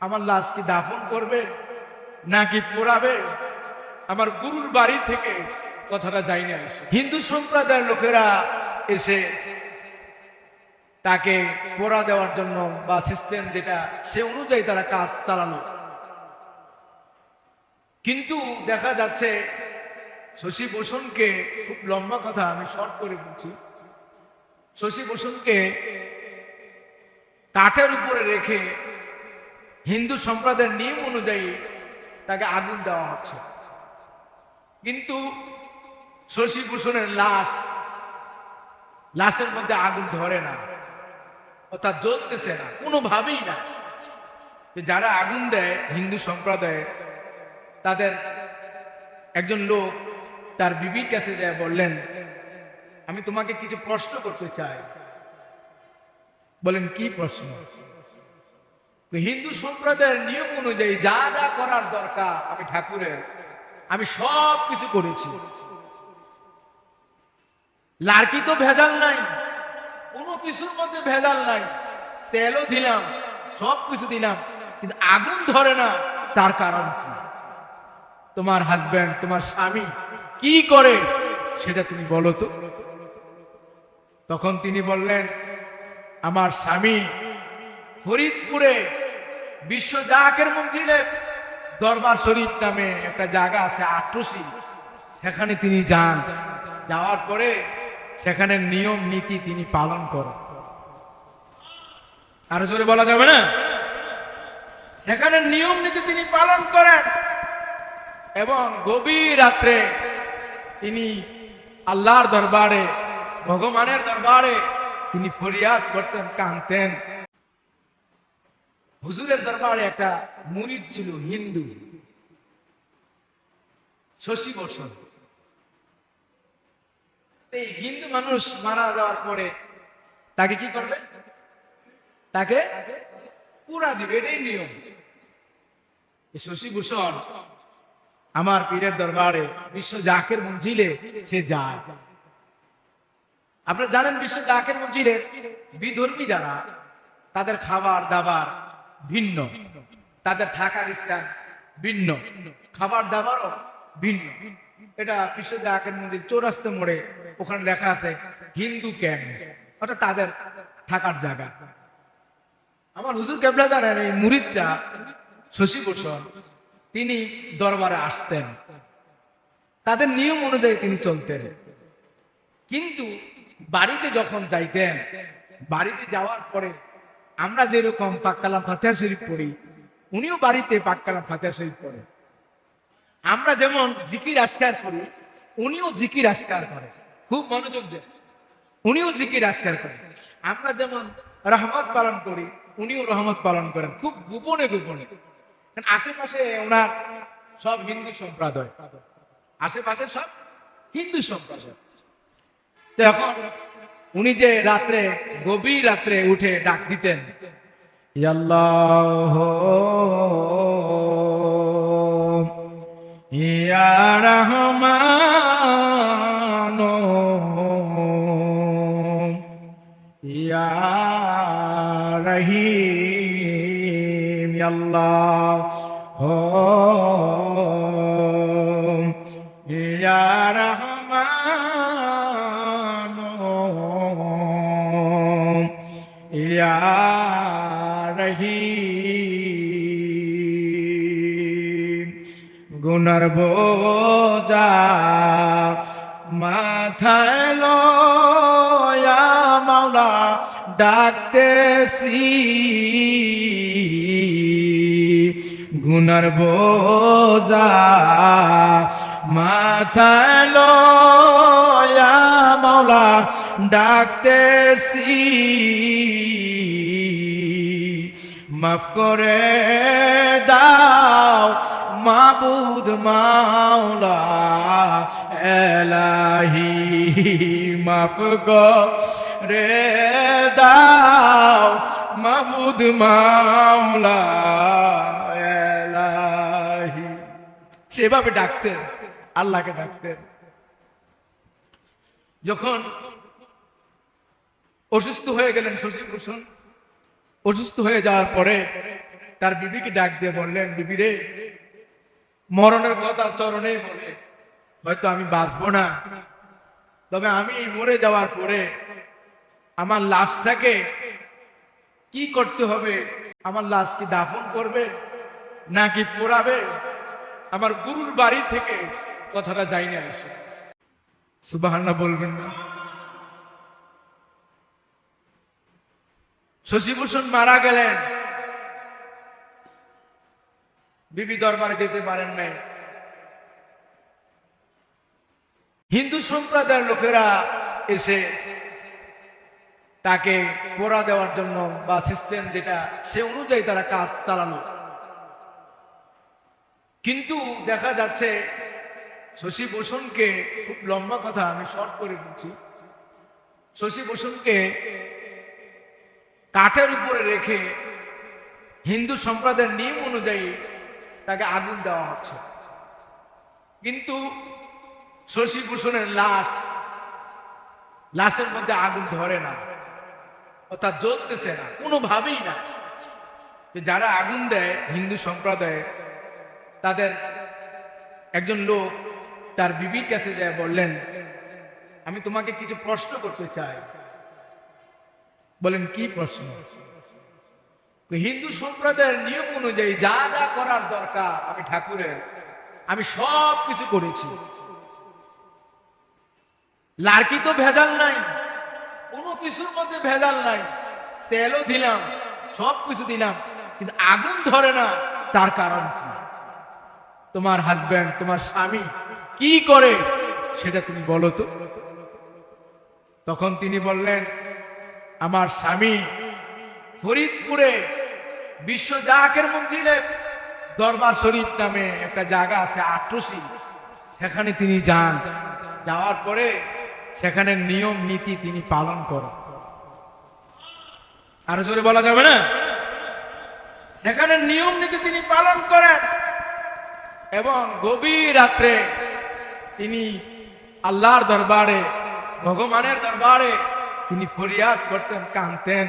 আমার লাশ কি দাফন করবে, নাকি পোড়াবে? আমার গুরুর বাড়ি থেকে কথাটা যাই না হিন্দু সম্প্রদায়ের লোকেরা এসে তাকে পোড়া দেওয়ার জন্য বা সিস্টেম যেটা, সে অনুযায়ী তারা কাজ চালানো কিন্তু দেখা যাচ্ছে, শশী ভূষণকে খুব লম্বা কথা আমি শর্ট করে বলছি। শশী ভূষণকে কাঠের উপরে রেখে হিন্দু সম্প্রদায়ের নিয়ম অনুযায়ী তাকে আগুন দেওয়া হচ্ছে। কিন্তু শশীভূষণের লাশ, লাশের মধ্যে আগুন ধরে না, অর্থাৎ জ্বলতেছে না, কোনোভাবেই না। যারা আগুন দেয় হিন্দু সম্প্রদায়ে, তাদের একজন লোক তার বিবির কাছে যায়, বললেন, আমি তোমাকে কিছু প্রশ্ন করতে চাই। বলেন, কি প্রশ্ন? হিন্দু সম্প্রদায়ের নিয়ম অনুযায়ী যা যা করার দরকার, আমি ঠাকুরের, আমি সব কিছু করেছি। লার্কি তো ভেজাল নাই, কোনো কিছুর মধ্যে ভেজাল নাই। তেলও দিলাম, সব কিছু দিলাম, কিন্তু আগুন ধরে না, তার কারণ তোমার হাজব্যান্ড তোমার স্বামী কি করে, সেটা তুমি বলো তো। তখন তিনি বললেন, আমার স্বামী ফরিদপুরে বিশ্ব জাকের মঞ্জিলে দরবার শরীফ নামে একটা জায়গা আছে আট্রসি। সেখানে তিনি যান। যাওয়ার পরে সেখানে নিয়ম, নীতি তিনি পালন করেন। আরও জোরে বলা যাবে না? সেখানে নিয়ম, নীতি তিনি পালন করেন এবং গভীর রাত্রে তিনি আল্লাহর দরবারে, ভগবানের দরবারে তিনি ফরিয়াদ করতেন কানতেন হুজুরের দরবারে একটা মুরিদ ছিল হিন্দু, শশী বসন হিন্দু মানুষ মারা যাওয়ার পরে তাকে কি করবে? তাকে পুরা দিবে, এটাই নিয়ম। শশী ভূষণ আমার পীরের দরবারে বিশ্ব জাকের মঞ্জিলে সে যায়। আপনারা জানেন বিশ্ব জাকের মঞ্জিলে বিধর্মী যারা, তাদের খাবার দাবার ভিন্ন। তাদের থাকার স্থান ভিন্ন। খাবার দাবারও ভিন্ন। এটা বিশ্ব জাকের মন্দির চৌরাস্তা মোড়ে ওখানে লেখা আছে, হিন্দু ক্যাম্প। অর্থাৎ তাদের থাকার জায়গা। আমার হুজুর কেবলা জানেন এই মুরিদটা শশী ভূষণ তিনি দরবারে আসতেন। তাদের নিয়ম অনুযায়ী তিনি চলতেন। কিন্তু বাড়িতে যখন যাইতেন, বাড়িতে যাওয়ার পরে আমরা যেরকম পাক্কালাম ফাতেহা শরীফ পড়ি, উনিও বাড়িতে পাক্কালাম ফাতেহা শরীফ পড়ে। আমরা যেমন জিকির আসকার করি, উনিও জিকির আসকার করে, খুব মনোযোগ দেন। উনিও জিকির আসকার করেন আমরা যেমন রহমত পালন করি, উনিও রহমত পালন করেন, খুব গোপনে গোপনে। আশেপাশে ওনার সব হিন্দু সম্প্রদায়, আশেপাশে সব হিন্দু সম্প্রদায়। এখন উনি যে রাত্রে গভীর রাত্রে উঠে ডাক দিতেন ইয়াল্লাহ ইয়া ইয়া রহিম গুনার বোঝা মাথায় লয়া মাওলা ডাকতেছি। গুনার বোঝা মাথায় লয়া মাওলা ডাকতেছি। মাফ করে দাও মাবুদ মাওলা এলাহি মাফ রে দাও মাবুদ মাওলা এলাহি। সেভাবে ডাকতেন, আল্লাহকে ডাকতেন। যখন অসুস্থ হয়ে গেলেন শশীভূষণ অসুস্থ হয়ে যাওয়ার পরে তার বিবিকে ডাক দিয়ে বললেন, বিবি রে মরণের কথা চরণে বলে। হয়তো আমি বাঁচবো না। তবে আমি মরে যাওয়ার পরে আমার লাশটাকে কি করতে হবে? আমার লাশ কি দাফন করবে নাকি পোড়াবে? আমার গুরুর বাড়ি থেকে কথাটা যাই না এসে। সুবাহান্না বলবেন না। শশীভূষণ মারা গেলেন। বিবি দরবারে যেতে পারেন নাই। হিন্দু সম্প্রদায়ের লোকেরা এসে তাকে পোড়া দেওয়ার জন্য বা সিস্টেম যেটা, সে অনুযায়ী তারা কাজ চালানো কিন্তু দেখা যাচ্ছে শশী ভূষণকে খুব লম্বা কথা, আমি শর্ট করে বলছি, শশী ভূষণকে কাঠের উপরে রেখে হিন্দু সম্প্রদায়ের নিয়ম অনুযায়ী তাকে আগুন দেওয়া হচ্ছে। কিন্তু শশীভূষণের লাশ, লাশের মধ্যে আগুন ধরে না। অর্থাৎ জ্বলতেছে না, কোনোভাবেই না। যে যারা আগুন দেয়, হিন্দু সম্প্রদায়ে, তাদের একজন লোক তার বিবির কাছে যায়, বললেন, আমি তোমাকে কিছু প্রশ্ন করতে চাই। বলেন, কি প্রশ্ন? হিন্দু সম্প্রদায়ের নিয়ম অনুযায়ী যা যা করার দরকার আমি ঠাকুরের, আমি সব কিছু করেছি। লার্কি তো ভেজাল নাই, কোনো কিছুর মধ্যে ভেজাল নাই। তেলও দিলাম, সব কিছু দিলাম, কিন্তু আগুন ধরে না, তার কারণ তোমার হাজবেন্ড তোমার স্বামী কি করে, সেটা তুমি বলো তো। তখন তিনি বললেন, আমার স্বামী ফরিদপুরে বিশ্ব জাকের মন্দিরে দরবার শরীফ নামে একটা জায়গা আছে আট্রসি। সেখানে তিনি যান। যাওয়ার পরে সেখানে নিয়ম, নীতি তিনি পালন করেন। আরও জোরে বলা যাবে না? সেখানে নিয়ম, নীতি তিনি পালন করেন এবং গভীর রাত্রে তিনি আল্লাহর দরবারে, ভগবানের দরবারে তিনি ফরিয়াদ করতেন কানতেন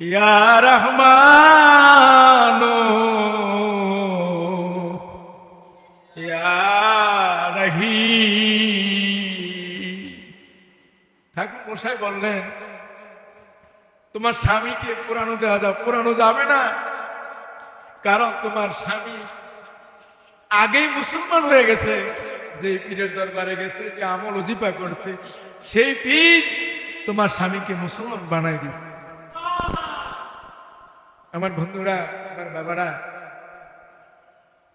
ইয়া রহিম। ঠাকুর মশাই বললেন, তোমার স্বামীকে পুরানো দেওয়া যাও পুরানো যাবে না। কারণ তোমার স্বামী আগেই মুসলমান হয়ে গেছে। যে পীরের দরবারে গেছে, যে আমল অজিপা করছে, সেই পীর তোমার স্বামীকে মুসলমান বানাই দিয়েছে। আমার বন্ধুরা, আমার বাবারা,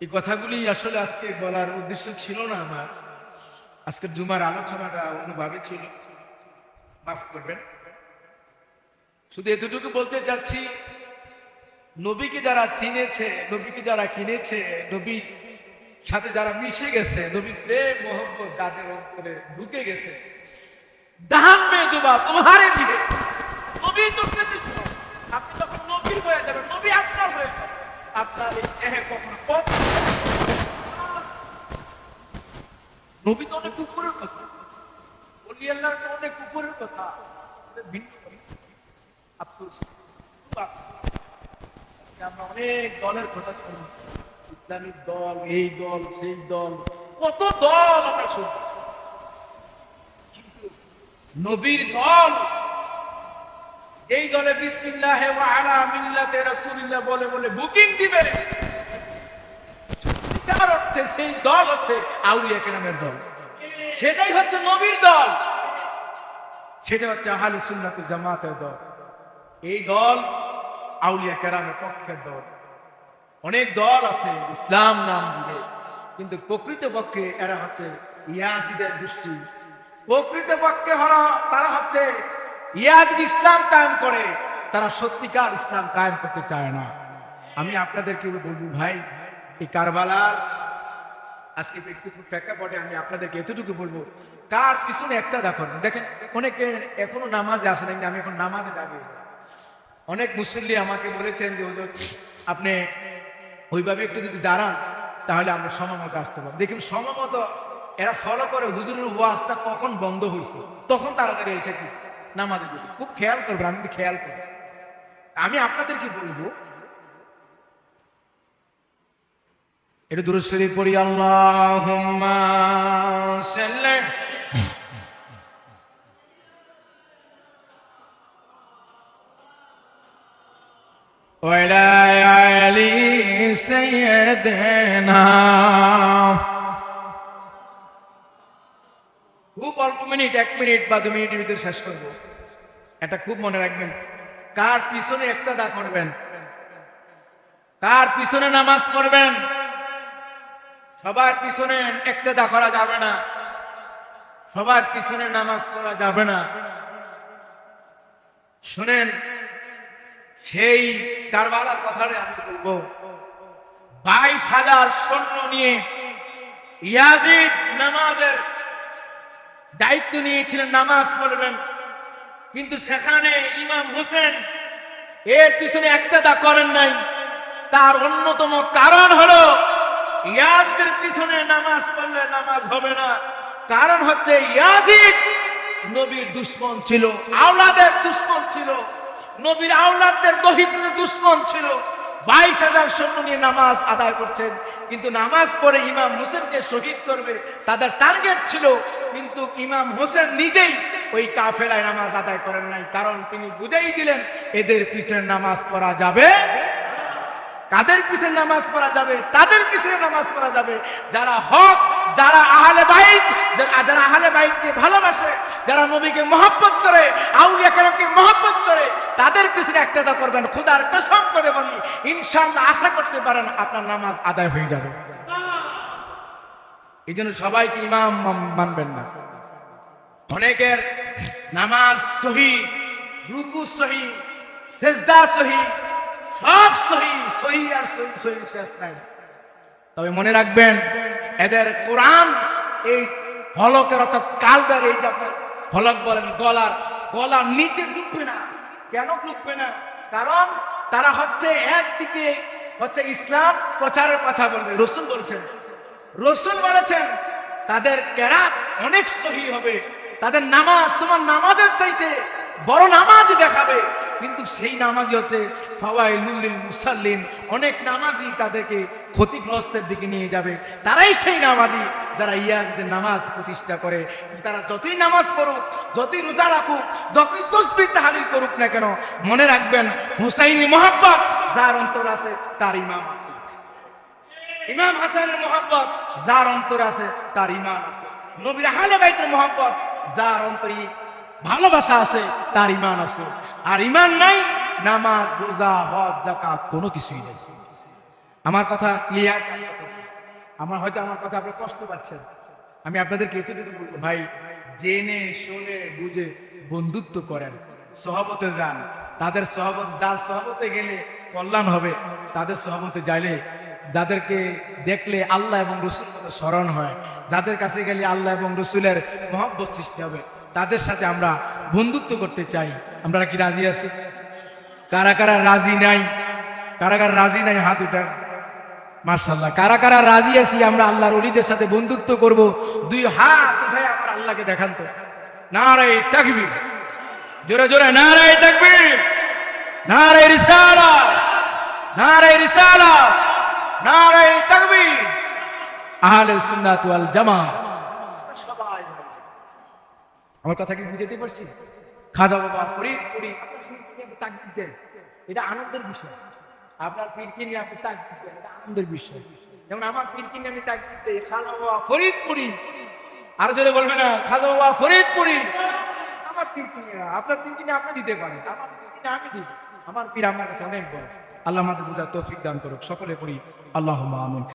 এই কথাগুলি আসলে আজকে বলার উদ্দেশ্য ছিল না আমার। আজকের জুমার আলোচনাটা অন্যভাবে ছিল। মাফ করবেন। শুধু এতটুকু বলতে চাচ্ছি, নবীকে যারা চিনেছে, নবীকে যারা কিনেছে, নবী সাথে যারা মিশে গেছে নবীর প্রেম, মোহব্বত তাদের অন্তরে ঢুকে গেছে। দাহান মেয়ে জুবা তোমারে নবীর চোখে দিচ্ছ। আপনি যখন নবীর হয়ে যাবেন, নবী আপনার হয়ে যাবে। আপনার এই দেহে কখনো পথ নবী তো অনেক উপরের কথা। আল্লাহ তো অনেক উপরের কথা। ভিন্ন। আফসোস। আমরা অনেক দলের কথা শুনি ইসলামিক দল, এই দল, সেই দল। কত দল আমরা শুনি কিন্তু নবীর দল, এই দলে বিসমিল্লাহ ওয়া আলা মিল্লাতে রাসূলিল্লাহ বলে বলে বুকিং দিবে। সত্যিকার অর্থে সেই দল হচ্ছে আউলিয়া কেরামের দল। সেটাই হচ্ছে নবীর দল। সেটা হচ্ছে আহলে সুন্নাত জামাতের দল। এই দল আউলিয়া কেরামের পক্ষের দল। অনেক দল আছে, ইসলাম নাম দিবে। কিন্তু প্রকৃতপক্ষে এরা হচ্ছে ইয়াজিদের গোষ্ঠী। প্রকৃতপক্ষে হলো, তারা হচ্ছে ইয়াজ ইসলাম কায়েম করে, তারা সত্যিকার ইসলাম কায়েম করতে চায় না। আমি আপনাদেরকে বলব, ভাই, এই কারবালার, আজকে প্রেক্ষাপটে আমি আপনাদেরকে এতটুকু বলব, কার পিছনে একটা দেখুন দেখেন, অনেকে এখনও নামাজে আসে না আমি এখন নামাজে যাব। অনেক মুসল্লি আমাকে বলেছেন যে আপনি ওইভাবে একটু যদি দাঁড়ান, তাহলে আমরা সমমত আসতে পারব। দেখুন, সমমত এরা ফলো করে হুজুরের ওয়াজটা কখন বন্ধ হয়েছে? তখন তাড়াতাড়ি এসে কি? নামাজ খুব খেয়াল করবেন, আমি খেয়াল করব আমি আপনাদেরকে বলব এটা দূরশ্বরী পড়ি আল্লাহ ওয়ালা سيدنا খুব অল্প মিনিট এক মিনিট বা দু মিনিটের ভিতরে শেষ করবো এটা খুব মনে রাখবেন কার পিছনে একটা দা করবেন কার পিছনে নামাজ পড়বেন সবার পিছনে একটা দা করা যাবে না সবার পিছনে নামাজ পড়া যাবে না শুনেন সেই কারবালার কথাটা আমি বলবো বাইশ হাজার সৈন্য নিয়ে ইয়াজিদ নামাজের দায়িত্ব নিয়েছিলেন, নামাজ পড়বেন। কিন্তু সেখানে ইমাম হোসেন এর পিছনে একতাদা করেন নাই। তার অন্যতম কারণ হলো, ইয়াজদের পিছনে নামাজ পড়লে নামাজ হবে না। কারণ হচ্ছে ইয়াজিদ নবীর দুশ্মন ছিল, আওলাদের দুশ্মন ছিল, নবীর আওলাদদের দহিতের দুশ্মন ছিল। বাইশ হাজার সৈন্য নিয়ে নামাজ আদায় করছেন। কিন্তু নামাজ পড়ে ইমাম হোসেনকে শহীদ করবে, তাদের টার্গেট ছিল, কিন্তু ইমাম হোসেন নিজেই ওই কাফেলায় নামাজ আদায় করেন নাই। কারণ তিনি বুঝেই দিলেন, এদের পিছনে নামাজ পড়া যাবে। কাদের পিছনে নামাজ পড়া যাবে? তাদের পিছনে নামাজ পড়া যাবে। যারা হক যারা আহলে বাইত, যারা আহলে বাইতকে ভালোবাসে, যারা নবীকে মহব্বত করে, আউলিয়া কেরামকে মহব্বত করে, তাদের পিছনে একটা করবেন, খোদার কসম করে বলি, ইনশাআল্লাহ আশা করতে পারেন আপনার নামাজ আদায় হয়ে যাবে। এই জন্য সবাইকে ইমাম মানবেন না। অনেকের নামাজ সহি, রুকু সহি, সেজদা সহি, সব সহি সহি আর সহি সহি শেষ নাই। তবে মনে রাখবেন এদের কোরআন, এই ফলকের অর্থাৎ কালবের এই ফলক বলেন গলার গলার নিচে ঢুকবে না। কেন ঢুকবে না? কারণ তারা হচ্ছে একদিকে হচ্ছে ইসলাম প্রচারের কথা বলবে। রসুল বলছেন। রসুল বলেছেন, তাদের কেরাত অনেক সহি হবে। তাদের নামাজ, তোমার নামাজের চাইতে বড় নামাজ দেখাবে। কিন্তু সেই নামাজই হচ্ছে ফাওয়াইলুল মুসাল্লিন। অনেক নামাজই তাদেরকে ক্ষতিগ্রস্তের দিকে নিয়ে যাবে। তারাই সেই নামাজি যারা ইয়াজদের নামাজ প্রতিষ্ঠা করে। তারা যতই নামাজ পড়ুক, যতই রোজা রাখুক, যতই তসবির তাহারির করুক না কেন, মনে রাখবেন হুসাইনি মোহাব্বত যার অন্তর আছে তার ইমাম আছে। ইমাম হাসানের মোহাব্বত যার অন্তর আছে তার ইমাম আছে। নবীর আহলে বাইতের মোহাব্বত যার অন্তরে ভালোবাসা আছে, তার ইমান আছে। আর ইমান নাই, নামাজ, রোজা, হজ জাকাত কোনো কিছুই নেই। আমার কথা ক্লিয়ার আমার হয়তো আমার কথা আপনি কষ্ট পাচ্ছেন। আমি আপনাদেরকে এতটুকু বলব, ভাই, জেনে, শুনে, বুঝে বন্ধুত্ব করেন, সহবতে যান। তাদের সহবত, যার সহবতে গেলে কল্যাণ হবে, তাদের সহবতে যাইলে যাদেরকে দেখলে আল্লাহ এবং রসুল স্মরণ হয়, যাদের কাছে গেলে আল্লাহ এবং রসুলের মহব্বত সৃষ্টি হবে তাদের সাথে আমরা বন্ধুত্ব করতে চাই। আমরা কি রাজি আছি? কারা কারা রাজি নাই? কারা কারা রাজি নাই হাত উঠা মার্শাল্লাহ কারা কারা রাজি আছি আমরা আল্লাহর অলিদের সাথে বন্ধুত্ব করব। দুই হাত উঠাই আমরা আল্লাহকে দেখান তো। নারাই তাকবীর। জোরে জোরে নারাই তাকবীর। নারাই রিসালা। নারাই রিসালা। নারাই তাকবীর। আহলে সুন্নাত ওয়াল জামাত। আমার কথা কি বুঝাতে পারছি? খাজা বাবা ফরিদপুরি তাকবীর দেন? এটা আনন্দের বিষয়। আপনার পীরকে নিয়ে আপনি তাকবীর দেন, এটা আনন্দের বিষয়। যেমন আমার পীরকে নিয়ে আমি তাকবীর দেই, খাজা বাবা ফরিদপুরি আর জোরে বলবে না, খাজা বাবা, ফরিদ ফরিদপুরি আমার পীরকে নিয়ে, আপনার পীরকে নিয়ে আপনি দিতে পারেন, আমার পীরকে নিয়ে আমি দিই আমার পীর আমার কাছে অনেক বড়। আল্লাহ আমাদের বোঝার তৌফিক দান করুক, সকলে পড়ি আল্লাহ আমিন।